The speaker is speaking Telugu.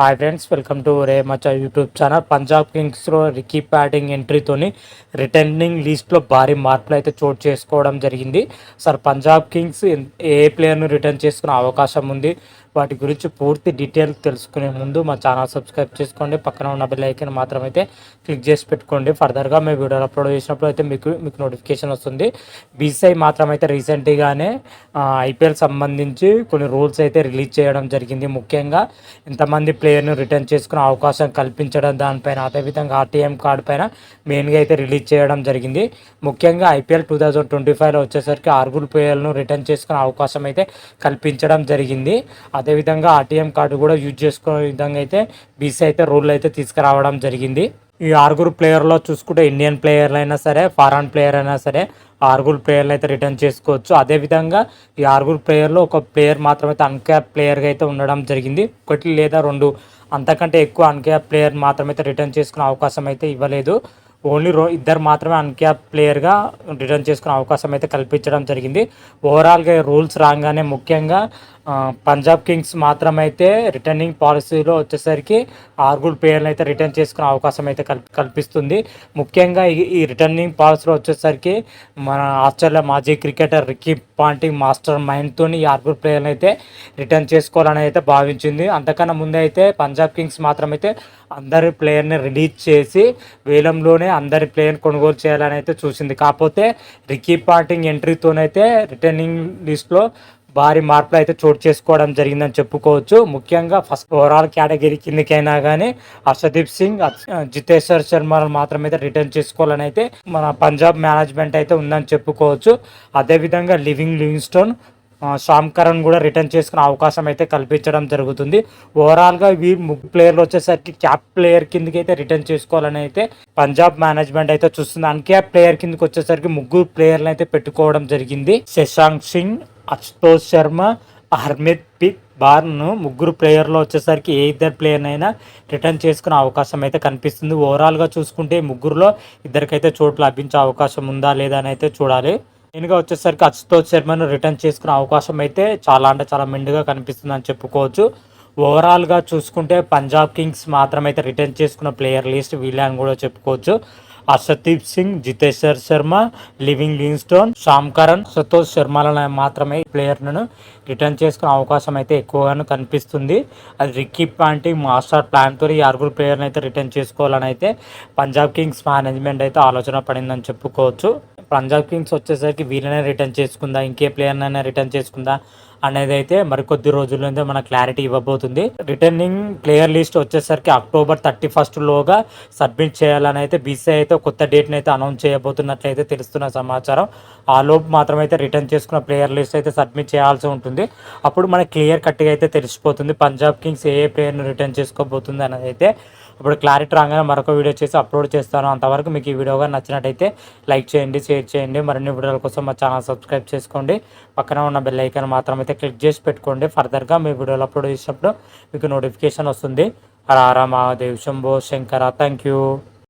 హాయ్ ఫ్రెండ్స్ వెల్కమ్ టు రే మచా యూట్యూబ్ ఛానల్ పంజాబ్ కింగ్స్లో రికీ ప్యాటింగ్ ఎంట్రీతోని రిటర్నింగ్ లిస్ట్లో భారీ మార్పులు అయితే చోటు చేసుకోవడం జరిగింది. సార్ పంజాబ్ కింగ్స్ ఏ ప్లేయర్ను రిటర్న్ చేసుకునే అవకాశం ఉంది? వాటి గురించి పూర్తి డీటెయిల్ తెలుసుకునే ముందు మా ఛానల్ సబ్స్క్రైబ్ చేసుకోండి. పక్కన ఉన్న బెల్ ఐకన్ మాత్రం అయితే క్లిక్ చేసి పెట్టుకోండి. ఫర్దర్గా మేము వీడియోలు అప్లోడ్ చేసినప్పుడు అయితే మీకు మీకు నోటిఫికేషన్ వస్తుంది. బీసీఐ మాత్రం అయితే రీసెంట్గానే ఐపీఎల్ సంబంధించి కొన్ని రూల్స్ అయితే రిలీజ్ చేయడం జరిగింది. ముఖ్యంగా ఎంతమంది ప్లేయర్ను రిటర్న్ చేసుకునే అవకాశం కల్పించడం దానిపైన అదేవిధంగా ఆర్టీఎం కార్డు పైన మెయిన్గా అయితే రిలీజ్ చేయడం జరిగింది. ముఖ్యంగా ఐపీఎల్ టూ థౌజండ్ ట్వంటీ ఫైవ్లో వచ్చేసరికి ఆరుగురు ప్లేయర్లను రిటర్న్ చేసుకునే అవకాశం అయితే కల్పించడం జరిగింది. అదేవిధంగా ఆర్టీఎం కార్డు కూడా యూజ్ చేసుకునే విధంగా అయితే బీసీ అయితే రూల్ అయితే తీసుకురావడం జరిగింది. ఈ ఆరుగురు ప్లేయర్లో చూసుకుంటే ఇండియన్ ప్లేయర్లు అయినా సరే ఫారెన్ ప్లేయర్ అయినా సరే ఆరుగురు ప్లేయర్లు అయితే రిటర్న్ చేసుకోవచ్చు. అదేవిధంగా ఈ ఆరుగురు ప్లేయర్లో ఒక ప్లేయర్ మాత్రమైతే అన్క్యాప్ ప్లేయర్గా అయితే ఉండడం జరిగింది. ఒకటి లేదా రెండు. అంతకంటే ఎక్కువ అన్క్యాప్ ప్లేయర్ మాత్రమైతే రిటర్న్ చేసుకునే అవకాశం అయితే ఇవ్వలేదు. ఓన్లీ రో ఇద్దరు మాత్రమే అన్క్యాప్ ప్లేయర్గా రిటర్న్ చేసుకునే అవకాశం అయితే కల్పించడం జరిగింది. ఓవరాల్గా రూల్స్ రాగానే ముఖ్యంగా పంజాబ్ కింగ్స్ మాత్రమైతే రిటర్నింగ్ పాలసీలో వచ్చేసరికి ఆరుగురు ప్లేయర్లు అయితే రిటర్న్ చేసుకునే అవకాశం అయితే కల్పి కల్పిస్తుంది. ముఖ్యంగా ఈ ఈ రిటర్నింగ్ పాలసీలో వచ్చేసరికి మన ఆస్ట్రేలియా మాజీ క్రికెటర్ రికీ పాంటింగ్ మాస్టర్ మైండ్తో ఈ ఆరుగురు ప్లేయర్లు అయితే రిటర్న్ చేసుకోవాలని అయితే భావించింది. అంతకన్నా ముందే అయితే పంజాబ్ కింగ్స్ మాత్రమైతే అందరి ప్లేయర్ని రిలీజ్ చేసి వేలంలోనే అందరి ప్లేయర్ కొనుగోలు చేయాలని అయితే చూసింది. కాకపోతే రికీ పాంటింగ్ ఎంట్రీతోనైతే రిటర్నింగ్ లిస్ట్లో భారీ మార్పులు అయితే చోటు చేసుకోవడం జరిగిందని చెప్పుకోవచ్చు. ముఖ్యంగా ఫస్ట్ ఓవరాల్ కేటగిరీ కిందకైనా కానీ హర్షదీప్ సింగ్ జితేశ్వర్ శర్మను మాత్రమైతే రిటర్న్ చేసుకోవాలని అయితే మన పంజాబ్ మేనేజ్మెంట్ అయితే ఉందని చెప్పుకోవచ్చు. అదేవిధంగా లివింగ్ లివింగ్స్టోన్ శ్యామ్ కరణ్ కూడా రిటర్న్ చేసుకునే అవకాశం అయితే కల్పించడం జరుగుతుంది. ఓవరాల్గా ఈ ముగ్గురు ప్లేయర్లు వచ్చేసరికి క్యాప్ ప్లేయర్ కిందకి అయితే రిటర్న్ చేసుకోవాలని అయితే పంజాబ్ మేనేజ్మెంట్ అయితే చూస్తుంది. అన్క్యాప్ ప్లేయర్ కిందకి వచ్చేసరికి ముగ్గురు ప్లేయర్లు అయితే పెట్టుకోవడం జరిగింది. శశాంక్ సింగ్ అశుతోష్ శర్మ హర్మిత్ పిక్ బార్ను ముగ్గురు ప్లేయర్లో వచ్చేసరికి ఏ ఇద్దరు ప్లేయర్నైనా రిటర్న్ చేసుకునే అవకాశం అయితే కనిపిస్తుంది. ఓవరాల్గా చూసుకుంటే ముగ్గురులో ఇద్దరికైతే చోటు లభించే అవకాశం ఉందా లేదా అని అయితే చూడాలి. మెయిన్గా వచ్చేసరికి అశుతోష్ శర్మను రిటర్న్ చేసుకునే అవకాశం అయితే చాలా అంటే చాలా మెండుగా కనిపిస్తుంది అని చెప్పుకోవచ్చు. ఓవరాల్గా చూసుకుంటే పంజాబ్ కింగ్స్ మాత్రమైతే రిటర్న్ చేసుకున్న ప్లేయర్ లిస్ట్ వీళ్ళని కూడా చెప్పుకోవచ్చు. Harshdeep Singh Jiteshwar Sharma Livingstone Sam Curran Santosh శర్మలను మాత్రమే ప్లేయర్లను రిటర్న్ చేసుకునే అవకాశం అయితే ఎక్కువగాను కనిపిస్తుంది. అది రిక్కీ పాంటి మాస్టర్ ప్లాన్తో ఈ ఆరుగురు ప్లేయర్ని అయితే రిటర్న్ చేసుకోవాలని అయితే పంజాబ్ కింగ్స్ మేనేజ్మెంట్ అయితే ఆలోచన పడిందని చెప్పుకోవచ్చు. పంజాబ్ కింగ్స్ వచ్చేసరికి వీళ్ళనే రిటర్న్ చేసుకుందా ఇంకే ప్లేయర్నైనా రిటర్న్ చేసుకుందా అనేది అయితే మరికొద్ది రోజుల్లోనే మనకు క్లారిటీ ఇవ్వబోతుంది. రిటర్నింగ్ ప్లేయర్ లిస్ట్ వచ్చేసరికి అక్టోబర్ థర్టీ ఫస్ట్లోగా సబ్మిట్ చేయాలని అయితే బీసీఐ అయితే కొత్త డేట్ని అయితే అనౌన్స్ చేయబోతున్నట్లయితే తెలుస్తున్న సమాచారం. ఆ లోపు మాత్రమైతే రిటర్న్ చేసుకున్న ప్లేయర్ లిస్ట్ అయితే సబ్మిట్ చేయాల్సి ఉంటుంది. అప్పుడు మనకి క్లియర్ కట్గా అయితే తెలిసిపోతుంది పంజాబ్ కింగ్స్ ఏ ఏ ప్లేయర్ను రిటర్న్ చేసుకోబోతుంది అనేది అయితే ఇప్పుడు క్లారిటీ రాగానే మరొక వీడియో చేసి అప్లోడ్ చేస్తాను. అంతవరకు మీకు ఈ వీడియోగా నచ్చినట్టయితే లైక్ చేయండి షేర్ చేయండి. మరిన్ని వీడియోల కోసం మా ఛానల్ సబ్స్క్రైబ్ చేసుకోండి. పక్కన ఉన్న బెల్ ఐకాన్ మాత్రం అయితే క్లిక్ చేసి పెట్టుకోండి. ఫర్దర్గా మీ వీడియోలు అప్లోడ్ చేసినప్పుడు మీకు నోటిఫికేషన్ వస్తుంది. రారా మహాదేవ్ శంభో శంకర థ్యాంక్ యూ